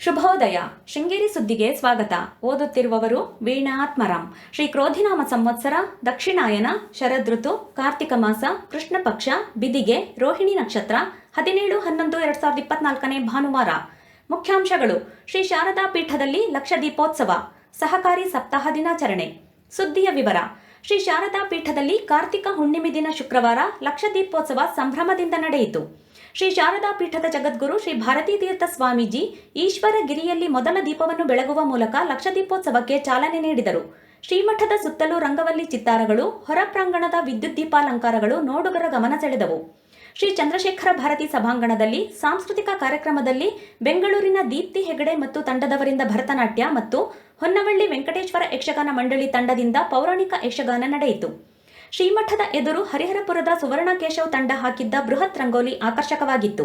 ಶುಭೋದಯ. ಶೃಂಗೇರಿ ಸುದ್ದಿಗೆ ಸ್ವಾಗತ. ಓದುತ್ತಿರುವವರು ವೀಣಾ ಆತ್ಮರಾಮ್ ಶ್ರೀ ಕ್ರೋಧಿನಾಮ ಸಂವತ್ಸರ, ದಕ್ಷಿಣಾಯನ, ಶರದೃತು, ಕಾರ್ತಿಕ ಮಾಸ ಕೃಷ್ಣ ಪಕ್ಷ ಬಿದಿಗೆ, ರೋಹಿಣಿ ನಕ್ಷತ್ರ, ಹದಿನೇಳು, ಹನ್ನೊಂದು, ಎರಡ್ ಸಾವಿರದ ಇಪ್ಪತ್ನಾಲ್ಕನೇ ಭಾನುವಾರ. ಮುಖ್ಯಾಂಶಗಳು. ಶ್ರೀ ಶಾರದಾ ಪೀಠದಲ್ಲಿ ಲಕ್ಷ ದೀಪೋತ್ಸವ, ಸಹಕಾರಿ ಸಪ್ತಾಹ ದಿನಾಚರಣೆ. ಸುದ್ದಿಯ ವಿವರ. ಶ್ರೀ ಶಾರದಾ ಪೀಠದಲ್ಲಿ ಕಾರ್ತಿಕ ಹುಣ್ಣಿಮೆ ದಿನ ಶುಕ್ರವಾರ ಲಕ್ಷ ದೀಪೋತ್ಸವ ಸಂಭ್ರಮದಿಂದ ನಡೆಯಿತು. ಶ್ರೀ ಶಾರದಾ ಪೀಠದ ಜಗದ್ಗುರು ಶ್ರೀ ಭಾರತೀ ತೀರ್ಥ ಸ್ವಾಮೀಜಿ ಈಶ್ವರ ಗಿರಿಯಲ್ಲಿ ಮೊದಲ ದೀಪವನ್ನು ಬೆಳಗುವ ಮೂಲಕ ಲಕ್ಷ ದೀಪೋತ್ಸವಕ್ಕೆ ಚಾಲನೆ ನೀಡಿದರು. ಶ್ರೀಮಠದ ಸುತ್ತಲೂ ರಂಗವಲ್ಲಿ ಚಿತ್ತಾರಗಳು, ಹೊರ ಪ್ರಾಂಗಣದ ವಿದ್ಯುತ್ ದೀಪಾಲಂಕಾರಗಳು ನೋಡುಗರ ಗಮನ ಸೆಳೆದವು. ಶ್ರೀ ಚಂದ್ರಶೇಖರ ಭಾರತಿ ಸಭಾಂಗಣದಲ್ಲಿ ಸಾಂಸ್ಕೃತಿಕ ಕಾರ್ಯಕ್ರಮದಲ್ಲಿ ಬೆಂಗಳೂರಿನ ದೀಪ್ತಿ ಹೆಗಡೆ ಮತ್ತು ತಂಡದವರಿಂದ ಭರತನಾಟ್ಯ ಮತ್ತು ಹೊನ್ನವಳ್ಳಿ ವೆಂಕಟೇಶ್ವರ ಯಕ್ಷಗಾನ ಮಂಡಳಿ ತಂಡದಿಂದ ಪೌರಾಣಿಕ ಯಕ್ಷಗಾನ ನಡೆಯಿತು. ಶ್ರೀಮಠದ ಎದುರು ಹರಿಹರಪುರದ ಸುವರ್ಣ ಕೇಶವ್ ತಂಡ ಹಾಕಿದ್ದ ಬೃಹತ್ ರಂಗೋಲಿ ಆಕರ್ಷಕವಾಗಿತ್ತು.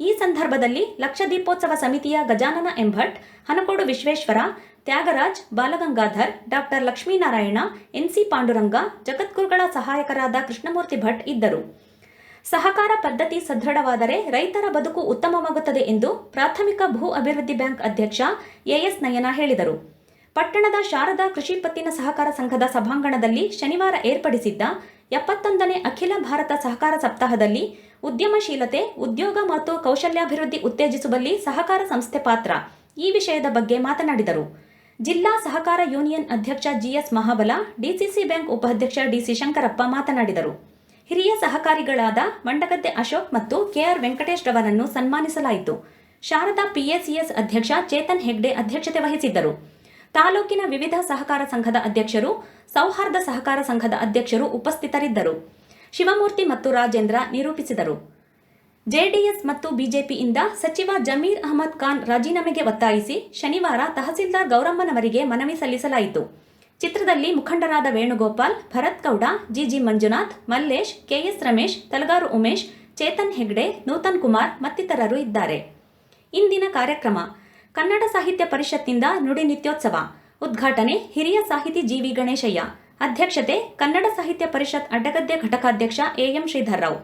ಈ ಸಂದರ್ಭದಲ್ಲಿ ಲಕ್ಷ ದೀಪೋತ್ಸವ ಸಮಿತಿಯ ಗಜಾನನ ಎಂಭಟ್ ಹನಕೋಡು ವಿಶ್ವೇಶ್ವರ, ತ್ಯಾಗರಾಜ್, ಬಾಲಗಂಗಾಧರ್ ಡಾಕ್ಟರ್ ಲಕ್ಷ್ಮೀನಾರಾಯಣ ಎನ್ಸಿ ಪಾಂಡುರಂಗ, ಜಗದ್ಗುರುಗಳ ಸಹಾಯಕರಾದ ಕೃಷ್ಣಮೂರ್ತಿ ಭಟ್ ಇದ್ದರು. ಸಹಕಾರ ಪದ್ಧತಿ ಸದೃಢವಾದರೆ ರೈತರ ಬದುಕು ಉತ್ತಮವಾಗುತ್ತದೆ ಎಂದು ಪ್ರಾಥಮಿಕ ಭೂ ಅಭಿವೃದ್ಧಿ ಬ್ಯಾಂಕ್ ಅಧ್ಯಕ್ಷ ಎಎಸ್ ನಯನ ಹೇಳಿದರು. ಪಟ್ಟಣದ ಶಾರದಾ ಕೃಷಿ ಪತ್ತಿನ ಸಹಕಾರ ಸಂಘದ ಸಭಾಂಗಣದಲ್ಲಿ ಶನಿವಾರ ಏರ್ಪಡಿಸಿದ್ದ ಎಪ್ಪತ್ತೊಂದನೇ ಅಖಿಲ ಭಾರತ ಸಹಕಾರ ಸಪ್ತಾಹದಲ್ಲಿ ಉದ್ಯಮಶೀಲತೆ, ಉದ್ಯೋಗ ಮತ್ತು ಕೌಶಲ್ಯಾಭಿವೃದ್ಧಿ ಉತ್ತೇಜಿಸುವಲ್ಲಿ ಸಹಕಾರ ಸಂಸ್ಥೆ ಪಾತ್ರ. ಈ ವಿಷಯದ ಬಗ್ಗೆ ಮಾತನಾಡಿದರು. ಜಿಲ್ಲಾ ಸಹಕಾರ ಯೂನಿಯನ್ ಅಧ್ಯಕ್ಷ ಜಿಎಸ್ ಮಹಾಬಲ, ಡಿಸಿಸಿ ಬ್ಯಾಂಕ್ ಉಪಾಧ್ಯಕ್ಷ ಡಿಸಿ ಶಂಕರಪ್ಪ ಮಾತನಾಡಿದರು. ಹಿರಿಯ ಸಹಕಾರಿಗಳಾದ ಮಂಡಗದ್ದೆ ಅಶೋಕ್ ಮತ್ತು ಕೆಆರ್ ವೆಂಕಟೇಶ್ ರವರನ್ನು ಸನ್ಮಾನಿಸಲಾಯಿತು. ಶಾರದಾ ಪಿಎಸಿಎಸ್ ಅಧ್ಯಕ್ಷ ಚೇತನ್ ಹೆಗ್ಡೆ ಅಧ್ಯಕ್ಷತೆ ವಹಿಸಿದ್ದರು. ತಾಲೂಕಿನ ವಿವಿಧ ಸಹಕಾರ ಸಂಘದ ಅಧ್ಯಕ್ಷರು, ಸೌಹಾರ್ದ ಸಹಕಾರ ಸಂಘದ ಅಧ್ಯಕ್ಷರು ಉಪಸ್ಥಿತರಿದ್ದರು. ಶಿವಮೂರ್ತಿ ಮತ್ತು ರಾಜೇಂದ್ರ ನಿರೂಪಿಸಿದರು. ಜೆಡಿಎಸ್ ಮತ್ತು ಬಿಜೆಪಿಯಿಂದ ಸಚಿವ ಜಮೀರ್ ಅಹಮದ್ ಖಾನ್ ರಾಜೀನಾಮೆಗೆ ಒತ್ತಾಯಿಸಿ ಶನಿವಾರ ತಹಸೀಲ್ದಾರ್ ಗೌರಮ್ಮನವರಿಗೆ ಮನವಿ ಸಲ್ಲಿಸಲಾಯಿತು. ಚಿತ್ರದಲ್ಲಿ ಮುಖಂಡರಾದ ವೇಣುಗೋಪಾಲ್, ಭರತ್ ಗೌಡ, ಜಿಜಿ ಮಂಜುನಾಥ್, ಮಲ್ಲೇಶ್, ಕೆಎಸ್ ರಮೇಶ್, ತಲಗಾರು ಉಮೇಶ್, ಚೇತನ್ ಹೆಗ್ಡೆ, ನೂತನ್ ಕುಮಾರ್ ಮತ್ತಿತರರು ಇದ್ದಾರೆ. ಇಂದಿನ ಕಾರ್ಯಕ್ರಮ ಕನ್ನಡ ಸಾಹಿತ್ಯ ಪರಿಷತ್ತಿಂದ ನುಡಿ ನಿತ್ಯೋತ್ಸವ. ಉದ್ಘಾಟನೆ ಹಿರಿಯ ಸಾಹಿತಿ ಜಿವಿ ಗಣೇಶಯ್ಯ. ಅಧ್ಯಕ್ಷತೆ ಕನ್ನಡ ಸಾಹಿತ್ಯ ಪರಿಷತ್ ಅಡ್ಡಗದ್ದೆ ಘಟಕಾಧ್ಯಕ್ಷ ಎಎಂ ಶ್ರೀಧರ್ರಾವ್.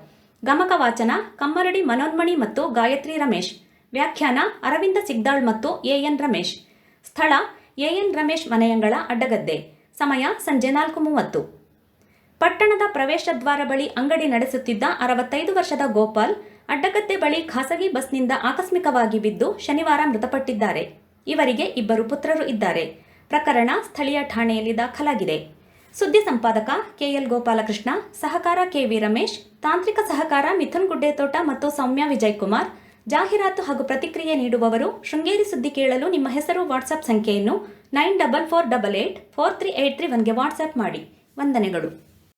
ಗಮಕ ವಾಚನ ಕಮ್ಮರಡಿ ಮನೋನ್ಮಣಿ ಮತ್ತು ಗಾಯತ್ರಿ ರಮೇಶ್. ವ್ಯಾಖ್ಯಾನ ಅರವಿಂದ ಸಿಗ್ದಾಳ್ ಮತ್ತು ಎಎನ್ ರಮೇಶ್. ಸ್ಥಳ ಎಎನ್ ರಮೇಶ್ ಮನೆಯಂಗಳ ಅಡ್ಡಗದ್ದೆ. ಸಮಯ ಸಂಜೆ ನಾಲ್ಕು ಮೂವತ್ತು. ಪಟ್ಟಣದ ಪ್ರವೇಶ ದ್ವಾರ ಬಳಿ ಅಂಗಡಿ ನಡೆಸುತ್ತಿದ್ದ ಅರವತ್ತೈದು ವರ್ಷದ ಗೋಪಾಲ್ ಅಡ್ಡಗದ್ದೆ ಬಳಿ ಖಾಸಗಿ ಬಸ್ನಿಂದ ಆಕಸ್ಮಿಕವಾಗಿ ಬಿದ್ದು ಶನಿವಾರ ಮೃತಪಟ್ಟಿದ್ದಾರೆ. ಇವರಿಗೆ ಇಬ್ಬರು ಪುತ್ರರು ಇದ್ದಾರೆ. ಪ್ರಕರಣ ಸ್ಥಳೀಯ ಠಾಣೆಯಲ್ಲಿ ದಾಖಲಾಗಿದೆ. ಸುದ್ದಿ ಸಂಪಾದಕ ಕೆಎಲ್ ಗೋಪಾಲಕೃಷ್ಣ, ಸಹಕಾರ ಕೆವಿ ರಮೇಶ್, ತಾಂತ್ರಿಕ ಸಹಕಾರ ಮಿಥುನ್ ಗುಡ್ಡೇತೋಟ ಮತ್ತು ಸೌಮ್ಯ ವಿಜಯ್ ಕುಮಾರ್ ಜಾಹೀರಾತು ಹಾಗೂ ಪ್ರತಿಕ್ರಿಯೆ ನೀಡುವವರು ಶೃಂಗೇರಿ ಸುದ್ದಿ ಕೇಳಲು ನಿಮ್ಮ ಹೆಸರು ವಾಟ್ಸಪ್ ಸಂಖ್ಯೆಯನ್ನು nine double four double eight four three eight three ಒನ್ಗೆ WhatsApp ಮಾಡಿ. ವಂದನೆಗಳು.